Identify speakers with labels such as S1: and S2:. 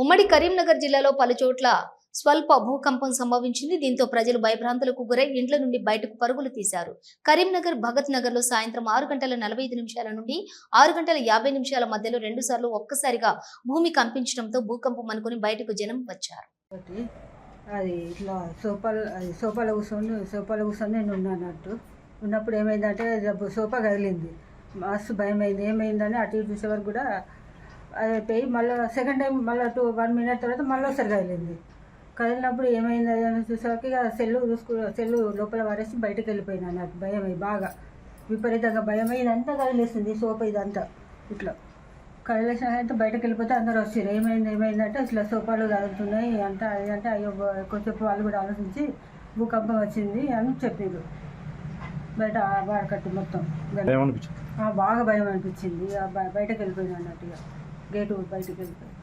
S1: ఉమ్మడి కరీంనగర్ జిల్లాలో పలుచోట్ల స్వల్ప భూకంపం సంభవించింది. దీంతో ప్రజలు భయభ్రాంతులకు గురై ఇండ్ల నుండి బయటకు పరుగులు తీశారు. కరీంనగర్ భగత్ నగర్లో సాయంత్రం ఆరు గంటల నలభై ఐదు నిమిషాల నుండి ఆరు గంటల యాభై నిమిషాల మధ్యలో రెండు సార్లు ఒక్కసారిగా భూమి కంపించడంతో భూకంపం అనుకుని బయటకు జనం వచ్చారు.
S2: ఒకటి అది ఇట్లా సోఫాలు అది సోఫాలో కూర్చొని సోఫాలో కూర్చొని నేను ఉన్నానట్టు ఉన్నప్పుడు ఏమైందంటే సోఫా కదిలింది. మస్తు భయం అయింది ఏమైందని అటు ఇటు చూసే కూడా అది పోయి మళ్ళీ సెకండ్ టైం మళ్ళీ టూ వన్ మినిట్ తర్వాత మళ్ళీ ఒకసారి కదిలింది కదిలినప్పుడు ఏమైంది అది అని ఇక సెల్లు చూసుకు సెల్లు లోపల వారేసి బయటకు వెళ్ళిపోయినా నాకు భయం అయ్యి బాగా. విపరీతంగా భయం అయ్యి ఇదంతా కదిలేస్తుంది సోఫా ఇదంతా. ఇట్లా. కదిలేసిన అయితే బయటకు వెళ్ళిపోతే అందరూ వచ్చారు. ఏమైంది ఏమైందంటే ఇట్లా సోఫాలు కదులుతున్నాయి అది అంటే అయ్యో బ- కొంచెం వాళ్ళు కూడా ఆలోచించి భూకంపం వచ్చింది అని చెప్పారు బయట వాడకట్టు మొత్తం. బాగా భయం అనిపించింది. బయటకు వెళ్ళిపోయింది అన్నట్టుగా. గేటు బయటకు వెళ్ళిపోయింది